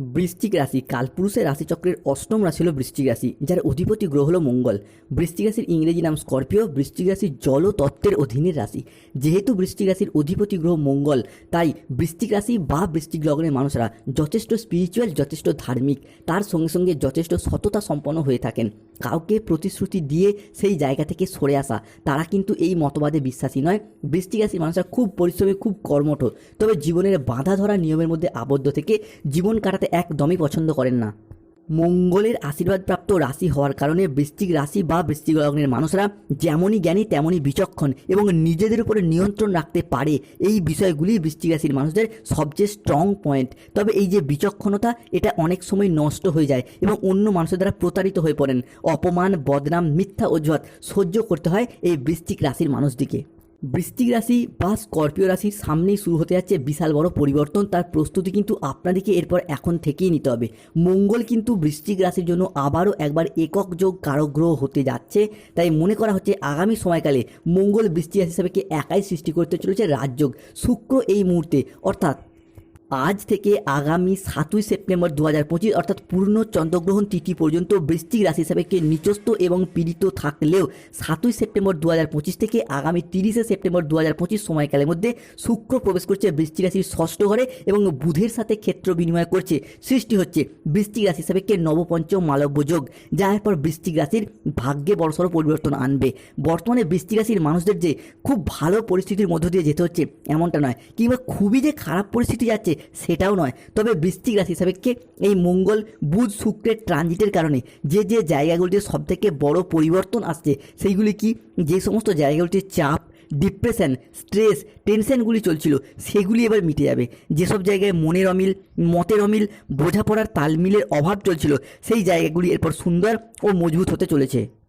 বৃশ্চিক রাশি কালপুরুষের রাশিচক্রের অষ্টম রাশি হলো বৃশ্চিক রাশি, যার অধিপতি গ্রহ হলো মঙ্গল। বৃশ্চিক রাশির ইংরেজি নাম স্করপিও, বৃশ্চিক রাশি জল তত্ত্বের অধীনের রাশি। যেহেতু বৃশ্চিক রাশির অধিপতি গ্রহ মঙ্গল, তাই বৃশ্চিক রাশি বা বৃশ্চিক লগ্নের মানুষরা যথেষ্ট স্পিরিচুয়াল যথেষ্ট ধার্মিক, তার সঙ্গে সঙ্গে যথেষ্ট সততা সম্পন্ন হয়ে থাকেন। কাউকে প্রতিশ্রুতি দিয়ে সেই জায়গা থেকে সরে আসা, তারা কিন্তু এই মতবাদে বিশ্বাসী নয়। বৃষ্টিক রাশির মানুষরা খুব পরিশ্রমী, খুব কর্মঠ, তবে জীবনের বাঁধা ধরা নিয়মের মধ্যে আবদ্ধ থেকে জীবন কাটাতে একদমই পছন্দ করেন না। মঙ্গলের আশীর্বাদপ্রাপ্ত রাশি হওয়ার কারণে বৃষ্টিক রাশি বা বৃশ্চিক লগ্নের মানুষরা যেমনই জ্ঞানী, তেমনই বিচক্ষণ এবং নিজেদের উপরে নিয়ন্ত্রণ রাখতে পারে। এই বিষয়গুলি বৃশ্চিক রাশির মানুষদের সবচেয়ে স্ট্রং পয়েন্ট তবে এই যে বিচক্ষণতা, এটা অনেক সময় নষ্ট হয়ে যায় এবং অন্য মানুষের দ্বারা প্রতারিত হয়ে পড়েন। অপমান, বদনাম, মিথ্যা অজুহাত সহ্য করতে হয় এই বৃষ্টিক রাশির মানুষটিকে। বৃশ্চিক রাশি বা স্করপিও রাশির সামনেই শুরু হতে যাচ্ছে বিশাল বড় পরিবর্তন। তার প্রস্তুতি কিন্তু আপনাদেরকে এরপর এখন থেকেই নিতে হবে। মঙ্গল কিন্তু বৃষ্টিক রাশির জন্য আবারও একবার একক যোগ কারগ্রহ হতে যাচ্ছে। তাই মনে করা হচ্ছে আগামী সময়কালে মঙ্গল বৃষ্টি রাশি হিসাবে একাই সৃষ্টি করতে চলেছে রাজযোগ। শুক্র এই মুহূর্তে, অর্থাৎ আজ থেকে আগামী সাতই সেপ্টেম্বর দু হাজার পঁচিশ, অর্থাৎ পূর্ণ চন্দ্রগ্রহণ তিথি পর্যন্ত বৃশ্চিক রাশি হিসাবে কে নিচস্ত এবং পীড়িত থাকলেও সাতই সেপ্টেম্বর দু হাজার পঁচিশ থেকে আগামী তিরিশে সেপ্টেম্বর দু হাজার পঁচিশ সময়কালের মধ্যে শুক্র প্রবেশ করছে বৃশ্চিক রাশির ষষ্ঠ ঘরে এবং বুধের সাথে ক্ষেত্র বিনিময় করছে। সৃষ্টি হচ্ছে বৃশ্চিক রাশি হিসাবে নবপঞ্চম মালব্য যোগ, যা এরপর বৃশ্চিক রাশির ভাগ্যে বড়সড় পরিবর্তন আনবে। বর্তমানে বৃশ্চিক রাশির মানুষদের যে খুব ভালো পরিস্থিতির মধ্য দিয়ে যেতে হচ্ছে, এমনটা নয়, কিংবা খুবই যে খারাপ পরিস্থিতি যাচ্ছে সেটাও নয়। তবে বৃশ্চিক রাশি কে? এই মঙ্গল, বুধ, শুক্রের ট্রানজিটের কারণে যে যে জায়গাগুলিতে সব থেকে বড় পরিবর্তন আসছে, সেইগুলি কি? যে সমস্ত জায়গাগুলিতে চাপ ডিপ্রেশন স্ট্রেস টেনশনগুলি চলছিল, সেগুলি এবার মিটে যাবে। যেসব জায়গায় মনের অমিল, মতের অমিল, বোঝাপড়ার তালমিলের অভাব চলছিল, সেই জায়গাগুলি এরপর সুন্দর ও মজবুত হতে চলেছে।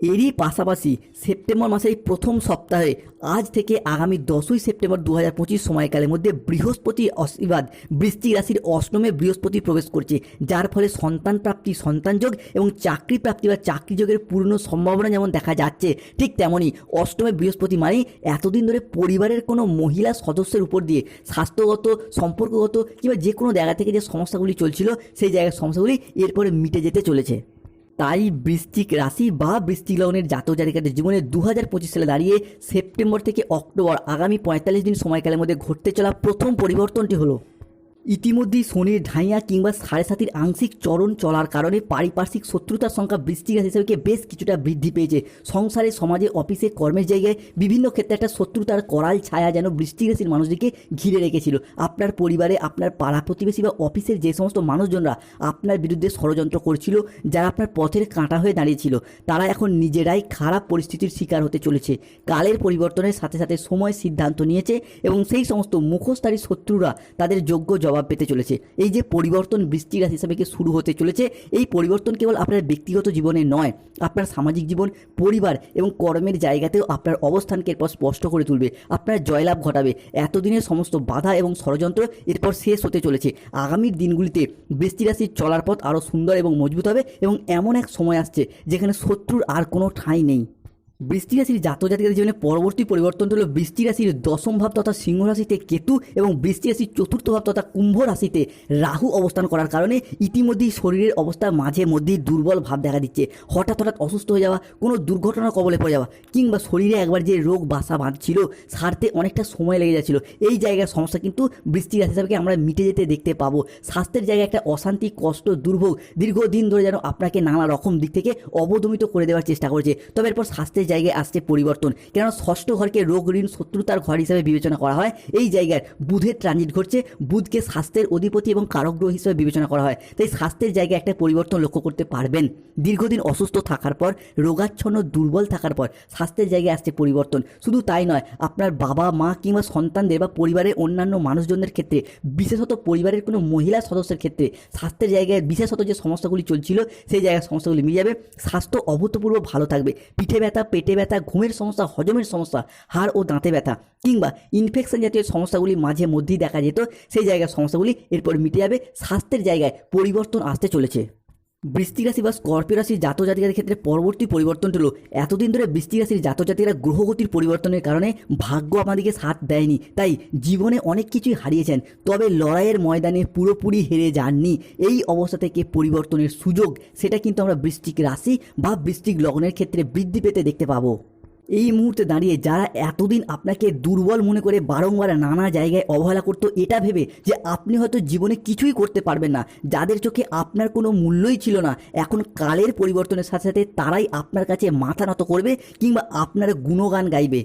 এরই পাশাপাশি সেপ্টেম্বর মাসের প্রথম সপ্তাহে আজ থেকে আগামী দশই সেপ্টেম্বর দু হাজার পঁচিশ সময়কালের মধ্যে বৃহস্পতি আশীর্বাদ বৃষ্টি রাশির অষ্টমে বৃহস্পতি প্রবেশ করছে, যার ফলে সন্তান প্রাপ্তি সন্তানযোগ এবং চাকরি প্রাপ্তি বা চাকরি যোগের পূর্ণ সম্ভাবনা যেমন দেখা যাচ্ছে, ঠিক তেমনই অষ্টমে বৃহস্পতি মানেই এতদিন ধরে পরিবারের কোনো মহিলা সদস্যের উপর দিয়ে স্বাস্থ্যগত, সম্পর্কগত কিংবা যে কোনো জায়গা থেকে যে সমস্যাগুলি চলছিল, সেই জায়গার সমস্যাগুলি এরপরে মিটে যেতে চলেছে। তাই বৃষ্টিক রাশি বা বৃষ্টি লগ্নের জাতক জাতিকাদের জীবনে দু হাজার পঁচিশ সালে দাঁড়িয়ে সেপ্টেম্বর থেকে অক্টোবর আগামী পঁয়তাল্লিশ দিন সময়কালের মধ্যে ঘটতে চলা প্রথম পরিবর্তনটি হলো ইতিমধ্যেই শনির ঢাইয়া কিংবা সাড়ে সাতির আংশিক চরণ চলার কারণে পারিপার্শ্বিক শত্রুতার সংখ্যা বৃষ্টি রাশি হিসেবে বেশ কিছুটা বৃদ্ধি পেয়েছে। সংসারে, সমাজে, অফিসে, কর্মের জায়গায় বিভিন্ন ক্ষেত্রে একটা শত্রুতার করাল ছায়া যেন বৃষ্টি রাশির মানুষদেরকে ঘিরে রেখেছিল। আপনার পরিবারে, আপনার পাড়া প্রতিবেশী বা অফিসের যে সমস্ত মানুষজনরা আপনার বিরুদ্ধে ষড়যন্ত্র করছিল, যারা আপনার পথের কাঁটা হয়ে দাঁড়িয়েছিল, তারা এখন নিজেরাই খারাপ পরিস্থিতির শিকার হতে চলেছে। কালের পরিবর্তনের সাথে সাথে সময় সিদ্ধান্ত নিয়েছে এবং সেই সমস্ত মুখোশধারী শত্রুরা তাদের যোগ্য জবাব পেতে চলেছে। এই যে পরিবর্তন বৃষ্টি রাশি হিসাবে কি শুরু হতে চলেছে, এই পরিবর্তন কেবল আপনার ব্যক্তিগত জীবনে নয়, আপনার সামাজিক জীবন, পরিবার এবং কর্মের জায়গাতেও আপনার অবস্থানকে এরপর স্পষ্ট করে তুলবে, আপনার জয়লাভ ঘটাবে। এতদিনের সমস্ত বাধা এবং ষড়যন্ত্র এরপর শেষ হতে চলেছে। আগামীর দিনগুলিতে বৃষ্টি রাশির চলার পথ আরও সুন্দর এবং মজবুত হবে এবং এমন এক সময় আসছে যেখানে শত্রুর আর কোনো ঠাঁই নেই। বৃষ্টি রাশির জীবনে পরবর্তী পরিবর্তন হলো বৃষ্টি রাশির দশম ভাব তথা সিংহ রাশিতে কেতু এবং বৃষ্টি রাশির চতুর্থ ভাব তথা কুম্ভ রাশিতে রাহু অবস্থান করার কারণে ইতিমধ্যেই শরীরের অবস্থা মাঝে মধ্যেই দুর্বল ভাব দেখা দিচ্ছে। হঠাৎ হঠাৎ অসুস্থ হয়ে যাওয়া, কোনো দুর্ঘটনার কবলে পড়ে যাওয়া কিংবা শরীরে একবার যে রোগ বাসা বাঁধছিল, সারতে অনেকটা সময় লেগে যাচ্ছিল। এই জায়গার সমস্যা কিন্তু বৃষ্টি রাশি হিসাবে আমরা মিটে যেতে দেখতে পাবো। স্বাস্থ্যের জায়গায় একটা অশান্তি, কষ্ট, দুর্ভোগ দীর্ঘদিন ধরে যেন আপনাকে নানা রকম দিক থেকে অবদমিত করে দেওয়ার চেষ্টা করেছে। তবে এরপর স্বাস্থ্যের জায়গায় আসছে পরিবর্তন। কেননা ষষ্ঠ ঘরকে রোগ, ঋণ, শত্রুতার ঘর হিসেবে বিবেচনা করা হয়। এই জায়গায় বুধের ট্রানজিট ঘটছে। বুধকে স্বাস্থ্যের অধিপতি এবং কারকগ্রহ হিসেবে বিবেচনা করা হয়। তাই স্বাস্থ্যের জায়গায় একটা পরিবর্তন লক্ষ্য করতে পারবেন। দীর্ঘদিন অসুস্থ থাকার পর, রোগাচ্ছন্ন, দুর্বল থাকার পর স্বাস্থ্যের জায়গায় আসছে পরিবর্তন। শুধু তাই নয়, আপনার বাবা, মা কিংবা সন্তানদের বা পরিবারের অন্যান্য মানুষজনদের ক্ষেত্রে, বিশেষত পরিবারের কোনো মহিলা সদস্যের ক্ষেত্রে স্বাস্থ্যের জায়গায় বিশেষত যে সমস্যাগুলি চলছিল, সেই জায়গায় সমস্যাগুলি মিলে যাবে। স্বাস্থ্য অভূতপূর্ব ভালো থাকবে। পিঠে ব্যথা পেটে ব্যথা, ঘুমের সমস্যা, হজমের সমস্যা, হাড় ও দাঁতে ব্যথা কিংবা ইনফেকশন জাতীয় সমস্যাগুলি মাঝে মধ্যেই দেখা যেত, সেই জায়গার সমস্যাগুলি এরপর মিটে যাবে, স্বাস্থ্যের জায়গায় পরিবর্তন আসতে চলেছে। বৃষ্টিক রাশি বা স্কর্পিও রাশির জাত জাতিকাদের ক্ষেত্রে পরবর্তী পরিবর্তন হলো। এতদিন ধরে বৃষ্টি রাশির জাত জাতিরা গ্রহগতির পরিবর্তনের কারণে ভাগ্য আমাদেরকে সাথ দেয়নি। তাই জীবনে অনেক কিছুই হারিয়েছেন, তবে লড়াইয়ের ময়দানে পুরোপুরি হেরে যাননি। এই অবস্থা থেকে পরিবর্তনের সুযোগ, সেটা কিন্তু আমরা বৃষ্টিক রাশি বা বৃষ্টিক লগ্নের ক্ষেত্রে বৃদ্ধি পেতে দেখতে পাবো। এই মুহূর্তে দাঁড়িয়ে যারা এতদিন আপনাকে দুর্বল মনে করে বারংবার নানা জায়গায় অবহেলা করতো, এটা ভেবে যে আপনি হয়তো জীবনে কিছুই করতে পারবেন না। যাদের চোখে আপনার কোনো মূল্যই ছিল না, এখন কালের পরিবর্তনের সাথে সাথে তারাই আপনার কাছে মাথা নত করবে কিংবা আপনার গুণগান গাইবে।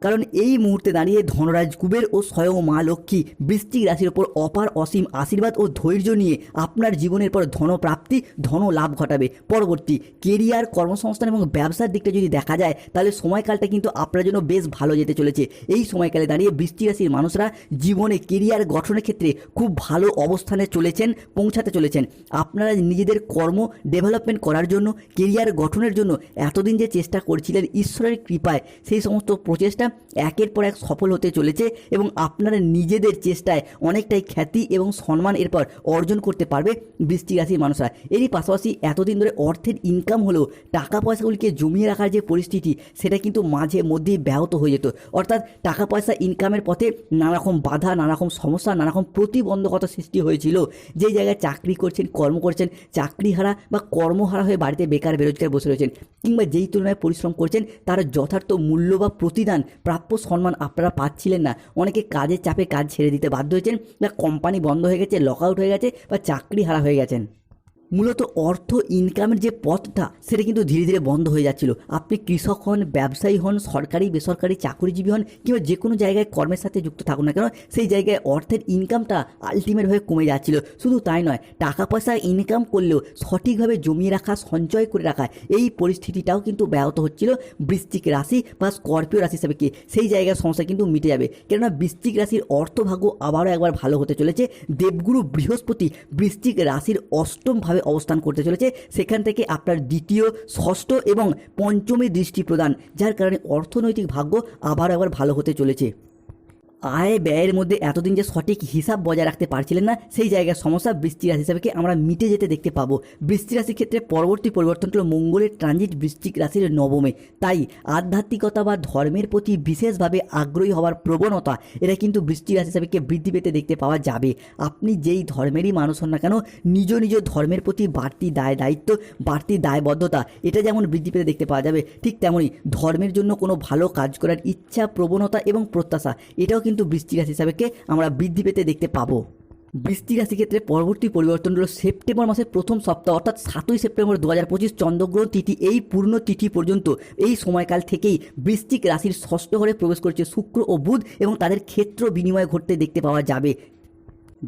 কারণ এই মুহূর্তে দাঁড়িয়ে ধনরাজ কুবের ও স্বয়ং মা লক্ষ্মী বৃশ্চিক রাশির ওপর অপার অসীম আশীর্বাদ ও ধৈর্য নিয়ে আপনার জীবনের পর ধনপ্রাপ্তি ধন লাভ ঘটাবে। পরবর্তী কেরিয়ার, কর্মসংস্থান এবং ব্যবসার দিকটা যদি দেখা যায়, তাহলে সময়কালটা কিন্তু আপনার জন্য বেশ ভালো যেতে চলেছে। এই সময়কালে দাঁড়িয়ে বৃষ্টি রাশির মানুষরা জীবনে কেরিয়ার গঠনের ক্ষেত্রে খুব ভালো অবস্থানে চলেছেন, পৌঁছাতে চলেছেন। আপনারা নিজেদের কর্ম ডেভেলপমেন্ট করার জন্য, কেরিয়ার গঠনের জন্য এতদিন যে চেষ্টা করছিলেন, ঈশ্বরের কৃপায় সেই সমস্ত প্রচেষ্টা একের পর এক সফল হতে চলেছে এবং আপনারা নিজেদের চেষ্টায় অনেকটাই খ্যাতি এবং সম্মান এরপর অর্জন করতে পারবে বৃষ্টি রাশির মানুষরা। এরই পাশাপাশি এতদিন ধরে অর্থের ইনকাম হলেও টাকা পয়সাগুলিকে জমিয়ে রাখার যে পরিস্থিতি, সেটা কিন্তু মাঝে মধ্যেই ব্যাহত হয়ে যেত। অর্থাৎ টাকা পয়সা ইনকামের পথে নানারকম বাধা, নানারকম সমস্যা, নানারকম প্রতিবন্ধকতা সৃষ্টি হয়েছিল। যে জায়গায় চাকরি করছেন, কর্ম করছেন, চাকরিহারা বা কর্মহারা হয়ে বাড়িতে বেকার, বেরোজগার বসে রয়েছেন কিংবা যেই তুলনায় পরিশ্রম করছেন, তার যথার্থ মূল্য বা প্রতিদান প্রাপ্য সম্মান আপনারা পাচ্ছিলেন না। অনেকে কাজের চাপে কাজ ছেড়ে দিতে বাধ্য হয়েছেন, বা কোম্পানি বন্ধ হয়ে গেছে লক আউট হয়ে গেছে, বা চাকরি হারা হয়ে গেছেন। মূলত অর্থ ইনকামের যে পথটা, সেটা কিন্তু ধীরে ধীরে বন্ধ হয়ে যাচ্ছিল। আপনি কৃষক হন, ব্যবসায়ী হন, সরকারি, বেসরকারি, চাকরিজীবী হন, কিংবা যে কোনো জায়গায় কর্মের সাথে যুক্ত থাকুন না কেন, সেই জায়গায় অর্থের ইনকামটা আলটিমেটভাবে কমে যাচ্ছিল। শুধু তাই নয় টাকা পয়সা ইনকাম করলেও সঠিকভাবে জমিয়ে রাখা, সঞ্চয় করে রাখা, এই পরিস্থিতিটাও কিন্তু ব্যাহত হচ্ছিল বৃশ্চিক রাশি বা স্করপিও রাশি হিসাবে কি, সেই জায়গার সমস্যা কিন্তু মিটে যাবে। কেননা বৃশ্চিক রাশির অর্থভাগ্য আবারও একবার ভালো হতে চলেছে। দেবগুরু বৃহস্পতি বৃশ্চিক রাশির অষ্টমভাবে অবস্থান করতে চলেছে। সেখান থেকে আপনার দ্বিতীয়, ষষ্ঠ এবং পঞ্চমী দৃষ্টি প্রদান, যার কারণে অর্থনৈতিক ভাগ্য আবার আবার ভালো হতে চলেছে। আয় ব্যয়ের মধ্যে এতদিন যে সঠিক হিসাব বজায় রাখতে পারছিলেন না, সেই জায়গার সমস্যা বৃষ্টি রাশি হিসাবে আমরা মিটে যেতে দেখতে পাবো? বৃষ্টি রাশির ক্ষেত্রে পরবর্তী পরিবর্তন হলো মঙ্গলের ট্রানজিট বৃশ্চিক রাশির নবমে। তাই আধ্যাত্মিকতা বা ধর্মের প্রতি বিশেষভাবে আগ্রহী হওয়ার প্রবণতা, এটা কিন্তু বৃষ্টি রাশি হিসাবে বৃদ্ধি পেতে দেখতে পাওয়া যাবে। আপনি যেই ধর্মেরই মানুষ হন না কেন, নিজ নিজ ধর্মের প্রতি বাড়তি দায় দায়িত্ব, বাড়তি দায়বদ্ধতা, এটা যেমন বৃদ্ধি পেতে দেখতে পাওয়া যাবে, ঠিক তেমনই ধর্মের জন্য কোনো ভালো কাজ করার ইচ্ছা, প্রবণতা এবং প্রত্যাশা, এটাও কিন্তু বৃষ্টি রাশি হিসাবে আমরা বৃদ্ধি পেতে দেখতে পাবো। বৃষ্টি রাশি ক্ষেত্রে পরবর্তী পরিবর্তন হলো সেপ্টেম্বর মাসের প্রথম সপ্তাহ, অর্থাৎ সাতই সেপ্টেম্বর দু হাজার পঁচিশ চন্দ্রগ্রহণ তিথি, এই পূর্ণ তিথি পর্যন্ত এই সময়কাল থেকেই বৃশ্চিক রাশির ষষ্ঠ ঘরে প্রবেশ করছে শুক্র ও বুধ এবং তাদের ক্ষেত্র বিনিময় ঘটতে দেখতে পাওয়া যাবে।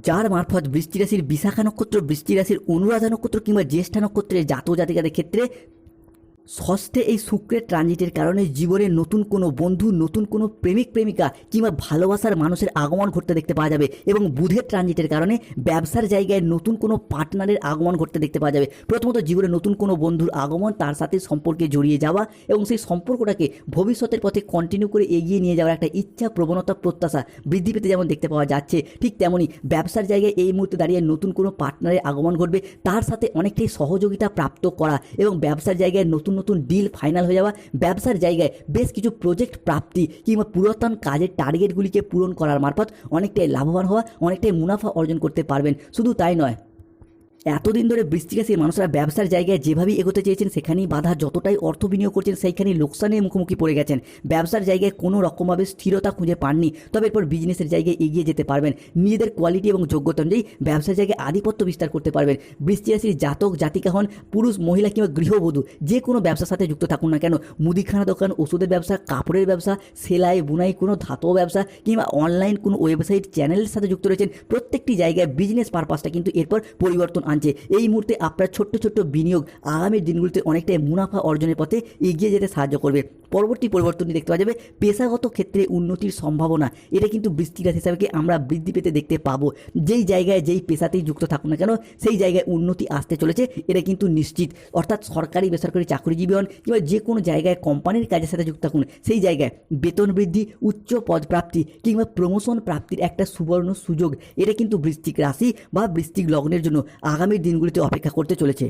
যার মারফত বৃষ্টি রাশির বিশাখা নক্ষত্র, বৃষ্টি রাশির অনুরাধা নক্ষত্র কিংবা জ্যেষ্ঠা নক্ষত্রের জাতক জাতিকাদের ক্ষেত্রে ষষ্ঠে এই শুক্রের ট্রানজিটের কারণে জীবনে নতুন কোনো বন্ধু, নতুন কোনো প্রেমিক, প্রেমিকা কিংবা ভালোবাসার মানুষের আগমন ঘটতে দেখতে পাওয়া যাবে এবং বুধের ট্রানজিটের কারণে ব্যবসার জায়গায় নতুন কোনো পার্টনারের আগমন ঘটতে দেখতে পাওয়া যাবে। প্রথমত জীবনে নতুন কোনো বন্ধুর আগমন, তার সাথে সম্পর্কে জড়িয়ে যাওয়া এবং সেই সম্পর্কটাকে ভবিষ্যতের পথে কন্টিনিউ করে এগিয়ে নিয়ে যাওয়ার একটা ইচ্ছা, প্রবণতা, প্রত্যাশা বৃদ্ধি পেতে যেমন দেখতে পাওয়া যাচ্ছে, ঠিক তেমনই ব্যবসার জায়গায় এই মুহূর্তে দাঁড়িয়ে নতুন কোনো পার্টনারের আগমন ঘটবে, তার সাথে অনেকটাই সহযোগিতা প্রাপ্ত করা এবং ব্যবসার জায়গায় নতুন নতুন নতুন ডিল ফাইনাল হয়ে যাওয়া, ব্যবসার জায়গায় বেশ কিছু প্রজেক্ট প্রাপ্তি কিংবা পুরাতন কাজের টার্গেটগুলিকে পূরণ করার মারফত অনেকটাই লাভবান হওয়া, অনেকটাই মুনাফা অর্জন করতে পারবেন। শুধু তাই নয় এতদিন ধরে বৃষ্টি রাশির মানুষরা ব্যবসার জায়গায় যেভাবেই এগোতে চেয়েছেন, সেখানেই বাধা যতটাই অর্থ বিনিয়োগ করছেন, সেইখানেই লোকসানের মুখোমুখি পড়ে গেছেন। ব্যবসার জায়গায় কোনো রকমভাবে স্থিরতা খুঁজে পাননি, তবে এরপর বিজনেসের জায়গায় এগিয়ে যেতে পারবেন। নিজেদের কোয়ালিটি এবং যোগ্যতা অনুযায়ী ব্যবসার জায়গায় আধিপত্য বিস্তার করতে পারবেন। বৃষ্টি রাশির জাতক, জাতিকা হন, পুরুষ, মহিলা কিংবা গৃহবধূ, যে কোনো ব্যবসার সাথে যুক্ত থাকুন না কেন। মুদিখানা দোকান, ওষুধের ব্যবসা, কাপড়ের ব্যবসা, সেলাই, বুনাই, কোনো ধাতব ব্যবসা কিংবা অনলাইন কোনো ওয়েবসাইট চ্যানেলের সাথে যুক্ত রয়েছেন, প্রত্যেকটি জায়গায় বিজনেস পারপাসটা কিন্তু এরপর পরিবর্তন আনছে এই মুহূর্তে আপনার ছোট্ট ছোট্ট বিনিয়োগ আগামী দিনগুলিতে অনেকটাই মুনাফা অর্জনের পথে এগিয়ে যেতে সাহায্য করবে। পরবর্তী পরিবর্তনটি দেখতে পাওয়া যাবে। পেশাগত ক্ষেত্রে উন্নতির সম্ভাবনা, এটা কিন্তু বৃষ্টি রাশি হিসাবে আমরা বৃদ্ধি পেতে দেখতে পাবো। যেই জায়গায় যেই পেশাতেই যুক্ত থাকুন না কেন, সেই জায়গায় উন্নতি আসতে চলেছে, এটা কিন্তু নিশ্চিত। অর্থাৎ সরকারি, বেসরকারি চাকরিজীবী হন কিংবা যে কোনো জায়গায় কোম্পানির কাজের সাথে যুক্ত থাকুন, সেই জায়গায় বেতন বৃদ্ধি, উচ্চ পদপ্রাপ্তি কিংবা প্রমোশন প্রাপ্তির একটা সুবর্ণ সুযোগ, এটা কিন্তু বৃষ্টিক রাশি বা বৃষ্টিক লগ্নের জন্য আগামী আগামী দিনগুলিতে অপেক্ষা করতে চলেছে।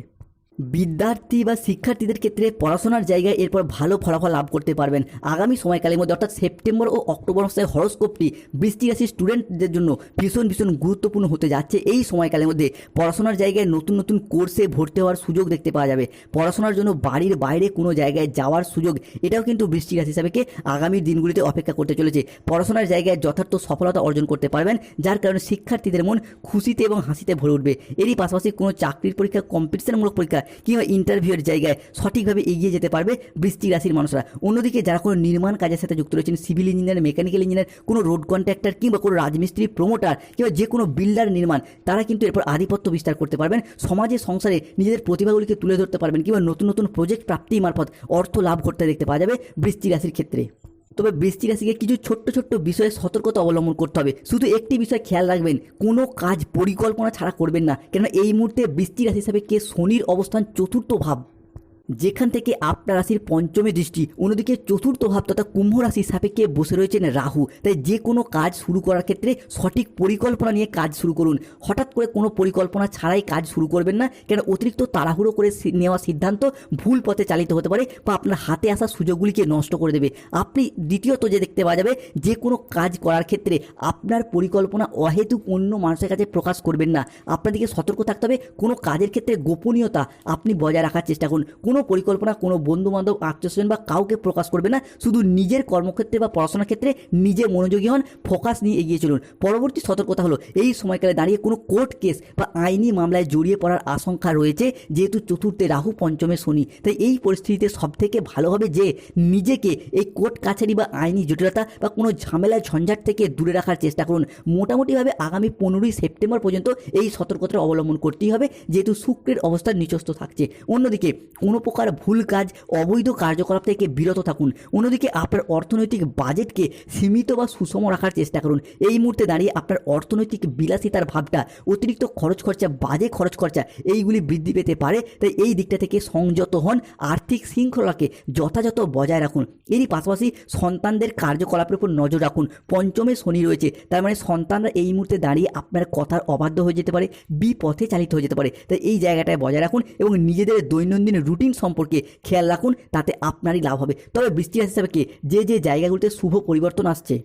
বিদ্যার্থী বা শিক্ষার্থীদের ক্ষেত্রে পড়াশোনার জায়গায় এরপর ভালো ফলাফল লাভ করতে পারবেন। আগামী সময়কালের মধ্যে, অর্থাৎ সেপ্টেম্বর ও অক্টোবর মাসে হরস্কোপটি বৃষ্টি রাশির স্টুডেন্টদের জন্য ভীষণ ভীষণ গুরুত্বপূর্ণ হতে যাচ্ছে। এই সময়কালের মধ্যে পড়াশোনার জায়গায় নতুন নতুন কোর্সে ভর্তি হওয়ার সুযোগ দেখতে পাওয়া যাবে। পড়াশোনার জন্য বাড়ির বাইরে কোনো জায়গায় যাওয়ার সুযোগ, এটাও কিন্তু বৃষ্টি রাশি হিসাবে আগামী দিনগুলিতে অপেক্ষা করতে চলেছে। পড়াশোনার জায়গায় যথার্থ সফলতা অর্জন করতে পারবেন, যার কারণে শিক্ষার্থীদের মন খুশিতে এবং হাসিতে ভরে উঠবে। এরই পাশাপাশি কোনো চাকরির পরীক্ষা কম্পিটিশনমূলক পরীক্ষা কিংবা ইন্টারভিউয়ের জায়গায় সঠিকভাবে এগিয়ে যেতে পারবে বৃষ্টি রাশির মানুষরা। অন্যদিকে যারা কোনো নির্মাণ কাজের সাথে যুক্ত রয়েছেন সিভিল ইঞ্জিনিয়ার মেকানিক্যাল ইঞ্জিনিয়ার কোনো রোড কন্ট্রাক্টর কিংবা কোনো রাজমিস্ত্রি প্রমোটার কিংবা যে কোনো বিল্ডার নির্মাণ, তারা কিন্তু এরপর আধিপত্য বিস্তার করতে পারবেন। সমাজে, সংসারে নিজেদের প্রতিভাগুলিকে তুলে ধরতে পারবেন কিংবা নতুন নতুন প্রজেক্ট প্রাপ্তি মারফত অর্থ লাভ করতে দেখতে পাওয়া যাবে বৃষ্টি রাশির ক্ষেত্রে। তবে বৃষ্টি রাশিকে কিছু ছোট্ট ছোট্ট বিষয়ে সতর্কতা অবলম্বন করতে হবে। শুধু একটি বিষয় খেয়াল রাখবেন, কোনো কাজ পরিকল্পনা ছাড়া করবেন না। কেননা এই মুহূর্তে বৃষ্টি রাশি হিসাবে কে শনির অবস্থান চতুর্থ ভাব। যেখান থেকে আপনার রাশির পঞ্চমী দৃষ্টি, অন্যদিকে চতুর্থ ভাব তথা কুম্ভ রাশির সাপেক্ষে বসে রয়েছেন রাহু। তাই যে কোনো কাজ শুরু করার ক্ষেত্রে সঠিক পরিকল্পনা নিয়ে কাজ শুরু করুন। হঠাৎ করে কোনো পরিকল্পনা ছাড়াই কাজ শুরু করবেন না, কেন অতিরিক্ত তাড়াহুড়ো করে নেওয়া সিদ্ধান্ত ভুল পথে চালিত হতে পারে বা আপনার হাতে আসা সুযোগগুলিকে নষ্ট করে দেবে। আপনি দ্বিতীয়ত যে দেখতে পাওয়া যাবে, যে কোনো কাজ করার ক্ষেত্রে আপনার পরিকল্পনা অহেতুক অন্য মানুষের কাছে প্রকাশ করবেন না। আপনাদেরকে সতর্ক থাকতে হবে। কোনো কাজের ক্ষেত্রে গোপনীয়তা আপনি বজায় রাখার চেষ্টা করুন। কোনো পরিকল্পনা, কোনো বন্ধু বান্ধব আত্মীয়স্বজন বা কাউকে প্রকাশ করবে না। শুধু নিজের কর্মক্ষেত্রে বা পড়াশোনার ক্ষেত্রে নিজে মনোযোগী হন, ফোকাস নিয়ে এগিয়ে চলুন। পরবর্তী সতর্কতা হলো, এই সময়কালে দাঁড়িয়ে কোনো কোর্ট কেস বা আইনি মামলায় জড়িয়ে পড়ার আশঙ্কা রয়েছে, যেহেতু চতুর্থে রাহু, পঞ্চমে শনি। তাই এই পরিস্থিতিতে সবথেকে ভালো হবে যে, নিজেকে এই কোর্ট কাছারি বা আইনি জটিলতা বা কোনো ঝামেলা ঝঞ্ঝাট থেকে দূরে রাখার চেষ্টা করুন। মোটামুটিভাবে আগামী পনেরোই সেপ্টেম্বর পর্যন্ত এই সতর্কতা অবলম্বন করতেই হবে, যেহেতু শুক্রের অবস্থান নিচস্থ থাকছে। অন্যদিকে কোনো প্রকার ভুল কাজ, অবৈধ কার্যকলাপ থেকে বিরত থাকুন। অন্যদিকে আপনার অর্থনৈতিক বাজেটকে সীমিত বা সুষম রাখার চেষ্টা করুন। এই মুহূর্তে দাঁড়িয়ে আপনার অর্থনৈতিক বিলাসিতার ভাবটা, অতিরিক্ত খরচ খরচা, বাজে খরচ খরচা, এইগুলি বৃদ্ধি পেতে পারে। তাই এই দিকটা থেকে সংযত হন, আর্থিক শৃঙ্খলাকে যথাযথ বজায় রাখুন। এরই পাশাপাশি সন্তানদের কার্যকলাপের উপর নজর রাখুন। পঞ্চমে শনি রয়েছে, তার মানে সন্তানরা এই মুহূর্তে দাঁড়িয়ে আপনার কথার অবাধ্য হয়ে যেতে পারে, বিপথে চালিত হয়ে যেতে পারে। তাই এই জায়গাটায় বজায় রাখুন এবং নিজেদের দৈনন্দিন রুটিন সম্পর্কে খেয়াল রাখুন, তাতে আপনারই লাভ হবে। তবে বৃষ্টি রাশি হিসাবে কি? যে যে জায়গাগুলিতে শুভ পরিবর্তন আসছে।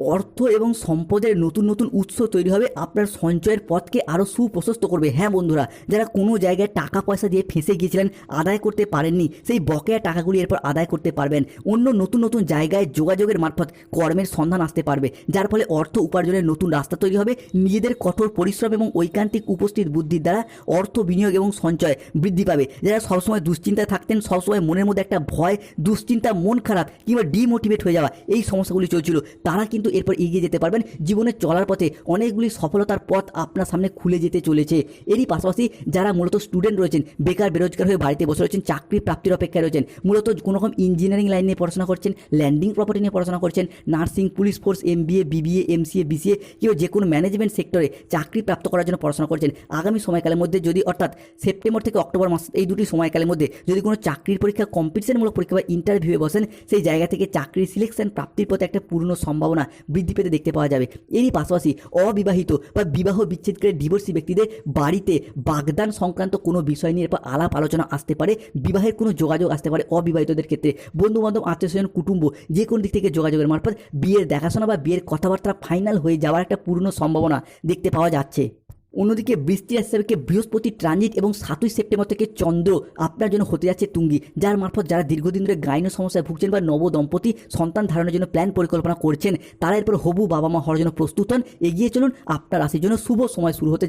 অর্থ এবং সম্পদের নতুন নতুন উৎস তৈরি হবে। আপনার সঞ্চয়ের পথকে আরও সুপ্রশস্ত করবে। হ্যাঁ বন্ধুরা, যারা কোনো জায়গায় টাকা পয়সা দিয়ে ফেঁসে গিয়েছিলেন, আদায় করতে পারেননি, সেই বকেয়া টাকাগুলি এরপর আদায় করতে পারবেন। অন্য নতুন নতুন জায়গায় যোগাযোগের মারফত কর্মের সন্ধান আসতে পারবে, যার ফলে অর্থ উপার্জনের নতুন রাস্তা তৈরি হবে। নিজেদের কঠোর পরিশ্রম এবং ঐকান্তিক উপস্থিত বুদ্ধির দ্বারা অর্থ বিনিয়োগ এবং সঞ্চয় বৃদ্ধি পাবে। যারা সবসময় দুশ্চিন্তায় থাকতেন, সবসময় মনের মধ্যে একটা ভয়, দুশ্চিন্তা, মন খারাপ কিংবা ডিমোটিভেট হয়ে যাওয়া, এই সমস্যাগুলি চলছিল। তারা কিন্তু এরপর এগিয়ে যেতে পারবেন। জীবনে চলার পথে অনেকগুলি সফলতার পথ আপনার সামনে খুলে যেতে চলেছে। এরই পাশাপাশি যারা মূলত স্টুডেন্ট রয়েছেন, বেকার, বেরোজগার হয়ে বাড়িতে বসে রয়েছেন, চাকরি প্রাপ্তির অপেক্ষায় রয়েছেন, মূলত কোনো রকম ইঞ্জিনিয়ারিং লাইন নিয়ে পড়াশোনা করছেন ল্যান্ডিং প্রপার্টি নিয়ে পড়াশোনা করছেন nursing police force M BA BBA MCA BCA কেউ যে কোনো ম্যানেজমেন্ট সেক্টরে চাকরি প্রাপ্ত করার জন্য পড়াশোনা করছেন, আগামী সময়কালের মধ্যে যদি অর্থাৎ সেপ্টেম্বর থেকে অক্টোবর মাস, এই দুটি সময়কালের মধ্যে যদি কোনো চাকরির পরীক্ষা কম্পিটিশনমূলক পরীক্ষা বা ইন্টারভিউয়ে বসেন, সেই জায়গা থেকে চাকরির সিলেকশন প্রাপ্তির পথে একটা পূর্ণ সম্ভাবনা বৃদ্ধি পেতে দেখতে পাওয়া যাবে। এরই পাশাপাশি অবিবাহিত বা বিবাহ বিচ্ছেদ করে ডিভোর্সি ব্যক্তিদের বাড়িতে বাগদান সংক্রান্ত কোনো বিষয় নিয়ে এরপর আলাপ আলোচনা আসতে পারে, বিবাহের কোনো যোগাযোগ আসতে পারে অবিবাহিতদের ক্ষেত্রে। বন্ধুবান্ধব, আত্মীয় স্বজন, কুটুম্ব যে কোনো দিক থেকে যোগাযোগের মারফত বিয়ের দেখাশোনা বা বিয়ের কথাবার্তা ফাইনাল হয়ে যাওয়ার একটা পূর্ণ সম্ভাবনা দেখতে পাওয়া যাচ্ছে। অন্যদিকে বৃষ্টি হিসাবে বৃহস্পতি ট্রানজিট এবং সাতই সেপ্টেম্বর থেকে চন্দ্র আপনার জন্য হতে যাচ্ছে তুঙ্গি, যার মারফত যারা দীর্ঘদিন ধরে গাইন সমস্যায় ভুগছেন বা নব দম্পতি সন্তান ধারণের জন্য প্ল্যান পরিকল্পনা করছেন, তারা এরপর হবু বাবা মা হওয়ার জন্য প্রস্তুত হন, এগিয়ে চলুন আপনার রাশির জন্য শুভ সময় শুরু হতে।